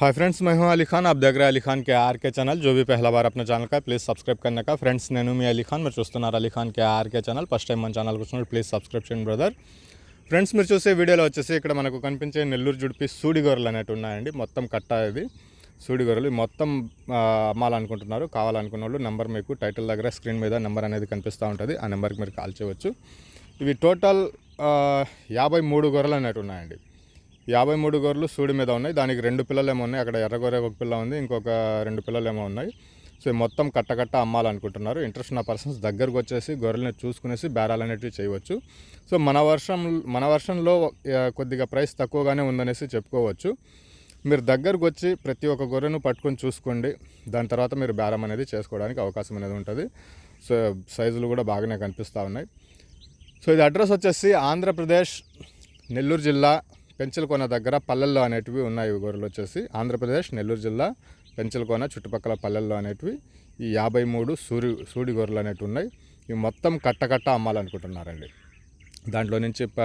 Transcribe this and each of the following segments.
Hi friends मैं हूं अली खान आप देख रहे हैं अली खान के आर के चैनल जो भी पहला बार अपने ఛానల్ का ప్లీజ్ సబ్స్క్రైబ్ करने का ఫ్రెండ్స్ నేను మీ అలీ ఖాన్ మీరు చూస్తున్నారు Ali Khan K RK channel first time మన ఛానల్ కూర్చున్నారు ప్లీజ్ సబ్స్క్రైబ్ చేయండి బ్రదర్ ఫ్రెండ్స్ మీరు చూసే వీడియోలో వచ్చేసి ఇక్కడ మనకు కనిపించే నెల్లూరు జుడిపి సూడి గొర్రెలు అనేవి ఉన్నాయండి మొత్తం కట్ట ఇది సూడి గొర్రెలు ఇవి మొత్తం ఆ, అమ్మాలనుకుంటున్నారు కావాలనుకున్న వాళ్ళు నెంబర్ మీకు టైటిల్ దగ్గర స్క్రీన్ మీద నెంబర్ అనేది కనిపిస్తూ ఉంటుంది ఆ నెంబర్కి మీరు కాల్ చేయవచ్చు ఇవి టోటల్ ఆ, యాభై మూడు గొర్రెలు అనేవి ఉన్నాయండి యాభై మూడు గొర్రెలు సూడి మీద ఉన్నాయి. దానికి రెండు పిల్లలు ఏమో ఉన్నాయి. అక్కడ ఎర్ర గొర్రె ఒక పిల్ల ఉంది. ఇంకొక రెండు పిల్లలేమో ఉన్నాయి. సో మొత్తం కట్టకట్ట అమ్మాలనుకుంటున్నారు. ఇంట్రెస్ట్ ఉన్న పర్సన్స్ దగ్గరకు వచ్చేసి గొర్రెల్ని చూసుకునేసి బేరాలు అనేటివి చేయవచ్చు. సో మన వర్షం మన వర్షంలో కొద్దిగా ప్రైస్ తక్కువగానే ఉందనేసి చెప్పుకోవచ్చు. మీరు దగ్గరకు వచ్చి ప్రతి ఒక్క గొర్రెను పట్టుకొని చూసుకోండి. దాని తర్వాత మీరు బేరం అనేది చేసుకోవడానికి అవకాశం అనేది ఉంటుంది. సో సైజులు కూడా బాగానే కనిపిస్తూ ఉన్నాయి. సో ఇది అడ్రస్ వచ్చేసి ఆంధ్రప్రదేశ్ నెల్లూరు జిల్లా పెంచలకోన దగ్గర పల్లెల్లో అనేటివి ఉన్నాయి గొర్రెలు వచ్చేసి. ఆంధ్రప్రదేశ్ నెల్లూరు జిల్లా పెంచలకోన చుట్టుపక్కల పల్లెల్లో అనేటివి ఈ యాభై మూడు సూరి సూడి గొర్రెలు అనేటివి ఉన్నాయి. ఇవి మొత్తం కట్టకట్ట అమ్మాలనుకుంటున్నారండి. దాంట్లో నుంచి ప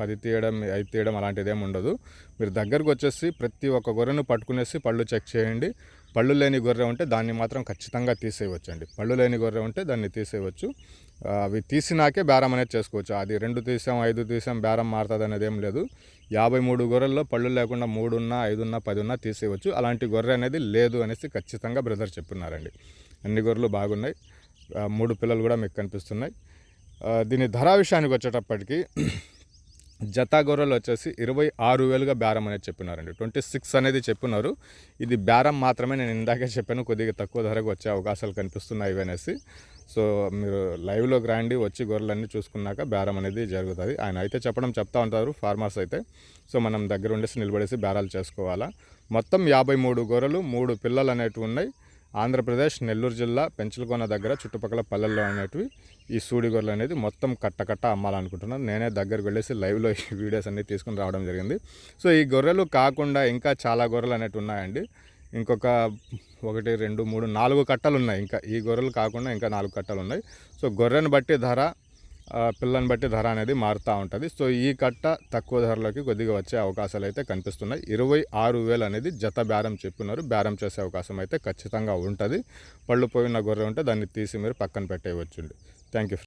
పది తీయడం ఐదు తీయడం అలాంటిది ఏమి ఉండదు. మీరు దగ్గరకు వచ్చేసి ప్రతి ఒక్క గొర్రెను పట్టుకునేసి పళ్ళు చెక్ చేయండి. పళ్ళు లేని గొర్రె ఉంటే దాన్ని మాత్రం ఖచ్చితంగా తీసేయవచ్చండి. పళ్ళు లేని గొర్రె ఉంటే దాన్ని తీసేయవచ్చు. అవి తీసినాకే బేరం అనేది చేసుకోవచ్చు. అది రెండు తీసాం ఐదు తీసాం బేరం మారుతుంది అనేది ఏం లేదు. యాభై మూడు గొర్రెల్లో పళ్ళు లేకుండా మూడున్నా ఐదున్నా పది తీసేయవచ్చు. అలాంటి గొర్రె అనేది లేదు అనేసి ఖచ్చితంగా బ్రదర్ చెప్పున్నారండి అన్ని గొర్రెలు బాగున్నాయి. మూడు పిల్లలు కూడా మీకు కనిపిస్తున్నాయి. దీని ధర విషయానికి వచ్చేటప్పటికి జత గొర్రెలు వచ్చేసి ఇరవై ఆరు వేలుగా బేరం అనేది చెప్పినారండి. ట్వంటీ సిక్స్ అనేది చెప్పినారు. ఇది బేరం మాత్రమే నేను ఇందాకే చెప్పాను కొద్దిగా తక్కువ ధరకు వచ్చే అవకాశాలు కనిపిస్తున్నాయి అనేసి. సో మీరు లైవ్లోకి రండి వచ్చి గొర్రెలన్నీ చూసుకున్నాక బేరం అనేది జరుగుతుంది. ఆయన అయితే చెప్పడం చెప్తా ఉంటారు ఫార్మర్స్ అయితే. సో మనం దగ్గర ఉండేసి నిలబడేసి బేరాలు చేసుకోవాలా. మొత్తం యాభై మూడు గొర్రెలు మూడు పిల్లలు అనేటివి ఉన్నాయి. ఆంధ్రప్రదేశ్ నెల్లూరు జిల్లా పెంచలకోన దగ్గర చుట్టుపక్కల పల్లెల్లో అనేటివి ఈ సూడి గొర్రెలు అనేది మొత్తం కట్టకట్ట అమ్మాలనుకుంటున్నాను. నేనే దగ్గరికి వెళ్ళేసి లైవ్లో ఈ వీడియోస్ అన్ని తీసుకుని రావడం జరిగింది. సో ఈ గొర్రెలు కాకుండా ఇంకా చాలా గొర్రెలు అనేవి ఉన్నాయండి. ఇంకొక ఒకటి రెండు మూడు నాలుగు కట్టలు ఉన్నాయి. ఇంకా ఈ గొర్రెలు కాకుండా ఇంకా నాలుగు కట్టలు ఉన్నాయి. సో గొర్రెను బట్టి ధర పిల్లని బట్టి ధర అనేది మారుతూ ఉంటుంది. సో ఈ కట్ట తక్కువ ధరలోకి కొద్దిగా వచ్చే అవకాశాలు అయితే కనిపిస్తున్నాయి. ఇరవై ఆరు వేలు అనేది జత బేరం చెప్పున్నారు. బేరం చేసే అవకాశం అయితే ఖచ్చితంగా ఉంటుంది. పళ్ళు పోయిన గొర్రె ఉంటే దాన్ని తీసి మీరు పక్కన పెట్టేయవచ్చు థ్యాంక్ యూ